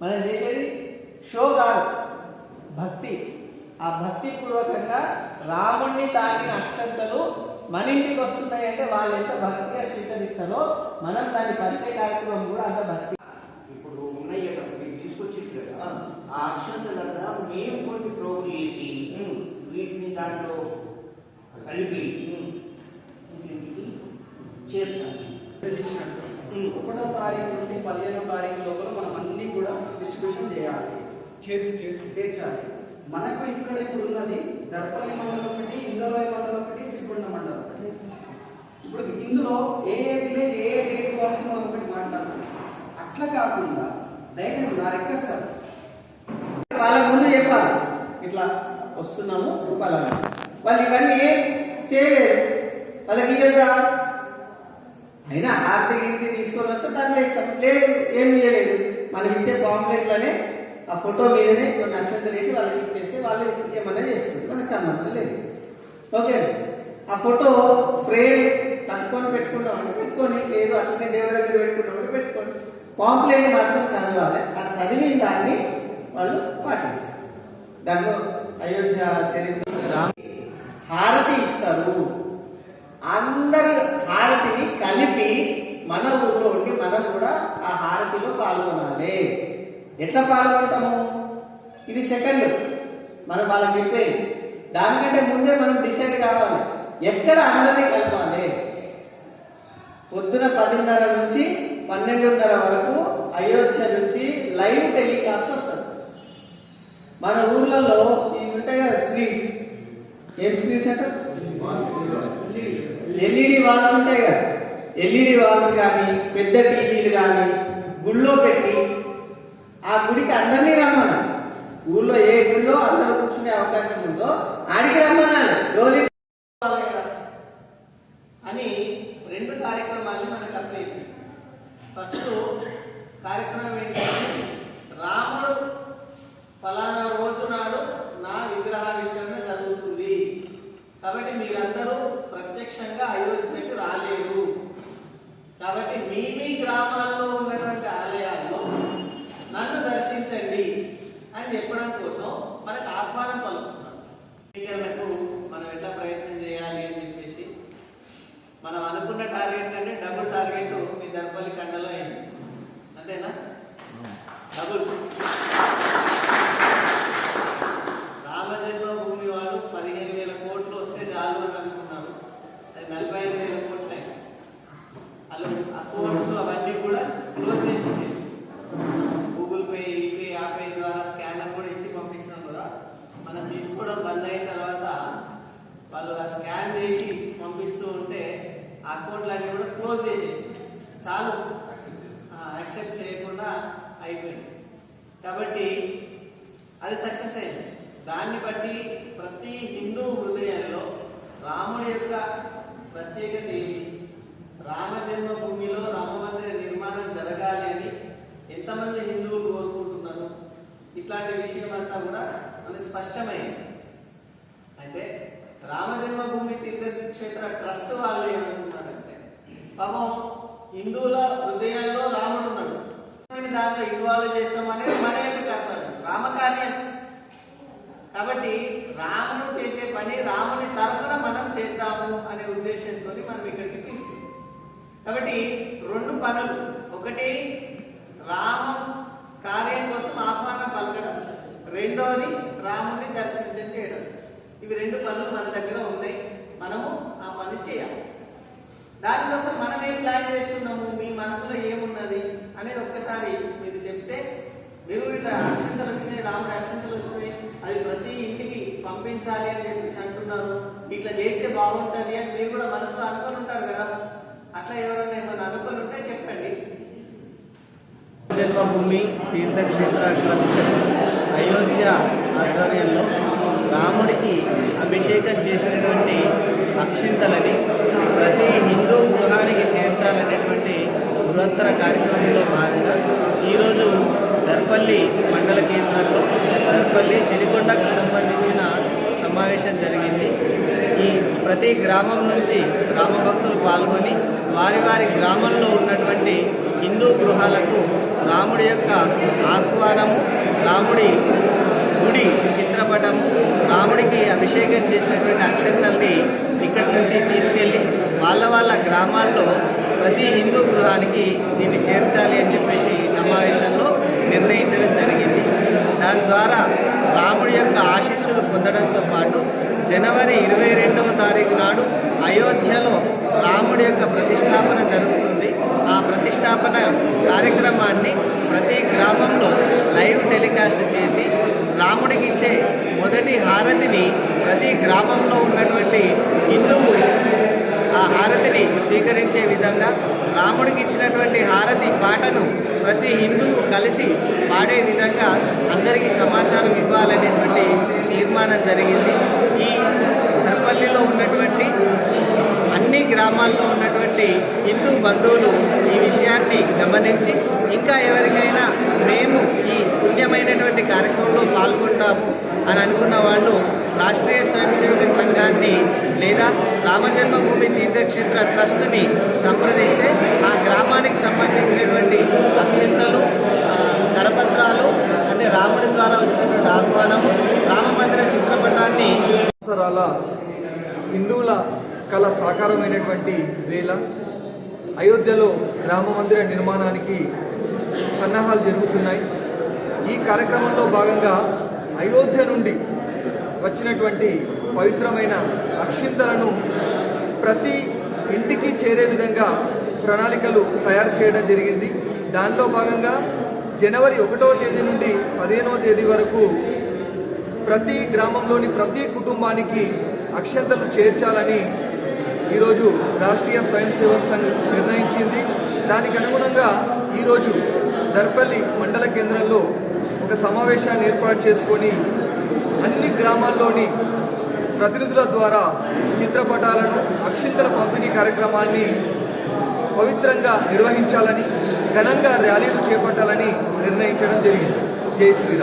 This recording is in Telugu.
మనం చేసేది షో కాదు భక్తి. ఆ భక్తి పూర్వకంగా రాముణ్ణి తాకిన అక్షంతలు మన ఇంటికి వస్తున్నాయి అంటే వాళ్ళు ఎంత భక్తిగా స్వీకరిస్తారో మనం దాని పరిచయ కార్యక్రమం కూడా అంత భక్తి. ఇప్పుడు ఉన్నాయి కదా మీరు తీసుకొచ్చింది కదా. ఆ అక్షంతలన్నా మేము కొన్ని ప్రోగులు చేసి వీటిని దాంట్లో కలిపి చేస్తాం. ఒకటో తారీఖు నుండి పదిహేనో తారీఖు లోపల మనం కూడా డిస్ట్రిబ్యూషన్ చేయాలి. చేసి చేసి. తీర్చాలి మనకు ఇక్కడ ఇప్పుడు ఉన్నది దర్పల్లి మండలం ఒకటి ఇందలోయ మండలం ఒకటి సిరికొండ మండలం ఒకటి. ఇప్పుడు ఇందులో ఏ ఏ విలేజ్ ఏ ఏ డేట్ వాళ్ళకి మనం ఒకటి మాట్లాడుతున్నాం అట్లా కాకుండా దయచేసి నా రిక్వెస్ట్ వాళ్ళ ముందు చెప్పాలి. ఇట్లా వస్తున్నాము పలానా వాళ్ళు ఇవన్నీ చేయలేదు. వాళ్ళకి ఇయ్యద్దా? అయినా ఆర్థిక ఇంటి తీసుకొని వస్తే దాంట్లో ఇస్తాం. లేదు ఏం ఇయ్యలేదు. మనం ఇచ్చే పాంప్లెట్లనే ఆ ఫోటో మీదనే కొన్ని అక్షంతలు వేసి వాళ్ళకి ఇచ్చేస్తే వాళ్ళు ఏమన్నా చేసుకుంటారు మనకు సంబంధం లేదు. ఓకే ఆ ఫోటో ఫ్రేమ్ కట్టుకొని పెట్టుకుంటామంటే పెట్టుకొని లేదు అట్లనే దేవుడి దగ్గర పెట్టుకుంటామంటే పెట్టుకొని. పాంప్లెట్ మాత్రం చదవాలి. ఆ చదివిన దాన్ని వాళ్ళు పాటించాలి. దాంట్లో అయోధ్య చరిత్ర హారతి ఇస్తారు. అందరి హారతిని కలిపి మన మనం కూడా ఆ హారతిలో పాల్గొనాలి. ఎట్లా పాల్గొంటాము? ఇది సెకండ్ మనం వాళ్ళకి చెప్పేది. దానికంటే ముందే మనం డిసైడ్ కావాలి. ఎక్కడ అందరినీ కలపాలి. పొద్దున పదిన్నర నుంచి పన్నెండున్నర వరకు అయోధ్య నుంచి లైవ్ టెలికాస్ట్ వస్తుంది. మన ఊర్లలో ఇవి ఉంటాయి కదా స్క్రీన్స్ ఏం స్క్రీన్స్ అంటే ఎల్ఈడి వాల్స్ ఉంటాయి కదా. ఎల్ఈడి వాల్స్ కానీ పెద్ద టీవీలు కానీ గుళ్ళో పెట్టి ఆ గుడికి అందరినీ రమ్మన ఊళ్ళో ఏ గుళ్ళో అందరూ కూర్చునే అవకాశం ఉందో ఆడికి రమ్మనాలి డోలి అని రెండు కార్యక్రమాలు మనకు కంప్లీట్ ఫస్ట్ కార్యక్రమం ఏంటంటే రాముడు ఫలానా రోజు నాడు నా విగ్రహావిష్కరణ జరుగుతుంది కాబట్టి మీరందరూ ప్రత్యక్షంగా అయోధ్యకు రాలేరు కాబట్టి మీ మీ గ్రామాల్లో ఉన్నటువంటి ఆలయాల్లో నన్ను దర్శించండి అని చెప్పడం కోసం మనకు ఆహ్వానం పలుకుతున్నాం స్వీకరణకు మనం ఎట్లా ప్రయత్నం చేయాలి అని చెప్పేసి మనం అనుకున్న టార్గెట్ కంటే డబుల్ టార్గెట్ మీ దర్పల్లి కండలో అయింది అంతేనా డబుల్ రామజన్మభూమి వాళ్ళు పదిహేను వేల కోట్లు వస్తే చాలు అని అనుకున్నారు అది నలభై ఐదు వేల కోట్లు అయింది వాళ్ళు అకౌంట్స్ అవన్నీ కూడా క్లోజ్ చేసేసి గూగుల్ పే ఈపే యాపే ద్వారా స్కానర్ కూడా ఇచ్చి పంపించినాం కదా మనం తీసుకోవడం బంద్ అయిన తర్వాత వాళ్ళు ఆ స్కాన్ చేసి పంపిస్తూ ఉంటే ఆ అకౌంట్లన్నీ కూడా క్లోజ్ చేసేసి చాలు. యాక్సెప్ట్ చేయకుండా అయిపోయింది. కాబట్టి అది సక్సెస్ అయింది. దాన్ని బట్టి ప్రతి హిందూ హృదయంలో రాముడి యొక్క ప్రత్యేకత ఏంటి? రామ జన్మభూమిలో రామ మందిర నిర్మాణం జరగాలి అని ఎంతమంది హిందువులు కోరుకుంటున్నారు? ఇట్లాంటి విషయం అంతా కూడా మనకు స్పష్టమైంది. అయితే రామ జన్మభూమి తీర్థక్షేత్ర ట్రస్ట్ వాళ్ళు ఏమనుకున్నారంటే పాపం హిందువుల హృదయాల్లో రాముడు ఉన్నాడు. దాంట్లో ఇన్వాల్వ్ చేస్తాం మన యొక్క కర్తవ్యం. రామకార్యం. కాబట్టి రాముడు చేసే పని రాముని తరఫున మనం చేద్దాము అనే ఉద్దేశంతో మనం ఇక్కడికి పిలిచింది కాబట్టి రెండు పనులు. ఒకటి రామ కార్యం కోసం ఆహ్వానం పలకడం. రెండోది రాముడిని దర్శించడం చేయడం. ఇవి రెండు పనులు మన దగ్గర ఉన్నాయి. మనము ఆ పని చేయాలి. దానికోసం మనం ఏం ప్లాన్ చేస్తున్నాము? మీ మనసులో ఏమున్నది? అనేది ఒక్కసారి మీరు చెప్తే మీరు ఇట్లా అక్షంతలు వచ్చినాయి రాముడి అక్షంతలు వచ్చినాయి అది ప్రతి ఇంటికి పంపించాలి అని చెప్పేసి అంటున్నారు. ఇట్లా చేస్తే బాగుంటుంది అని మీరు కూడా మనసులో అనుకొని ఉంటారు కదా అట్లా ఎవరైనా ఏమైనా అనుకొని ఉంటే చెప్పండి జన్మభూమి తీర్థక్షేత్ర ట్రస్ట్ అయోధ్య ఆధ్వర్యంలో రాముడికి అభిషేకం చేసినటువంటి అక్షింతలని ప్రతి హిందూ గృహానికి చేర్చాలనేటువంటి బృహత్తర కార్యక్రమంలో భాగంగా ఈరోజు దర్పల్లి మండల కేంద్రంలో దర్పల్లి సిరికొండకు సంబంధించిన సమావేశం జరిగింది. ఈ ప్రతి గ్రామం నుంచి గ్రామ భక్తులు పాల్గొని వారి వారి గ్రామంలో ఉన్నటువంటి హిందూ గృహాలకు రాముడి యొక్క ఆహ్వానము రాముడి గుడి చిత్రపటము రాముడికి అభిషేకం చేసినటువంటి అక్షంతల్ని ఇక్కడి నుంచి తీసుకెళ్ళి వాళ్ళ వాళ్ళ గ్రామాల్లో ప్రతి హిందూ గృహానికి దీన్ని చేర్చాలి అని చెప్పేసి ఈ సమావేశంలో నిర్ణయించడం జరిగింది. దాని ద్వారా రాముడి యొక్క ఆశీస్సులు పొందడంతో పాటు జనవరి ఇరవై రెండవ తారీఖు నాడు అయోధ్యలో రాముడి యొక్క ప్రతిష్టాపన జరుగుతుంది. ఆ ప్రతిష్టాపన కార్యక్రమాన్ని ప్రతి గ్రామంలో లైవ్ టెలికాస్ట్ చేసి రాముడికి ఇచ్చే మొదటి హారతిని ప్రతి గ్రామంలో ఉన్నటువంటి హిందువు ఆ హారతిని స్వీకరించే విధంగా రాముడికి ఇచ్చినటువంటి హారతి పాటను ప్రతి హిందువు కలిసి పాడే విధంగా అందరికీ సమాచారం ఇవ్వాలనేటువంటి తీర్మానం జరిగింది. ఈ దర్పల్లిలో ఉన్నటువంటి అన్ని గ్రామాల్లో ఉన్నటువంటి హిందూ బంధువులు ఈ విషయాన్ని గమనించి ఇంకా ఎవరికైనా మేము ఈ పుణ్యమైనటువంటి కార్యక్రమంలో పాల్గొంటాము అని అనుకున్న వాళ్ళు రాష్ట్రీయ స్వయం సేవక సంఘాన్ని లేదా రామజన్మభూమి తీర్థక్షేత్ర ట్రస్ట్ని సంప్రదిస్తే ఆ గ్రామానికి సంబంధించినటువంటి అక్షింతలు ఆ, కరపత్రాలు అంటే రాముడి ద్వారా వచ్చినటువంటి ఆహ్వానము రామమందిర చిత్రపటాన్ని సంవత్సరాల హిందువుల కళ వేళ అయోధ్యలో రామ మందిర నిర్మాణానికి సన్నాహాలు జరుగుతున్నాయి. ఈ కార్యక్రమంలో భాగంగా అయోధ్య నుండి వచ్చినటువంటి పవిత్రమైన అక్షింతలను ప్రతి ఇంటికి చేరే విధంగా ప్రణాళికలు తయారు చేయడం జరిగింది. దానిలో భాగంగా జనవరి ఒకటవ తేదీ నుండి పదిహేనవ తేదీ వరకు ప్రతి గ్రామంలోని ప్రతి కుటుంబానికి అక్షంతలు చేర్చాలని ఈరోజు రాష్ట్రీయ స్వయం సేవక్ సంఘ్ నిర్ణయించింది. దానికి అనుగుణంగా ఈరోజు దర్పల్లి మండల కేంద్రంలో ఒక సమావేశాన్ని ఏర్పాటు చేసుకొని అన్ని గ్రామాల్లోని ప్రతినిధుల ద్వారా చిత్రపటాలను అక్షింతల పంపిణీ కార్యక్రమాన్ని పవిత్రంగా నిర్వహించాలని ఘనంగా ర్యాలీలు చేపట్టాలని నిర్ణయించడం జరిగింది. జై శ్రీరామ్.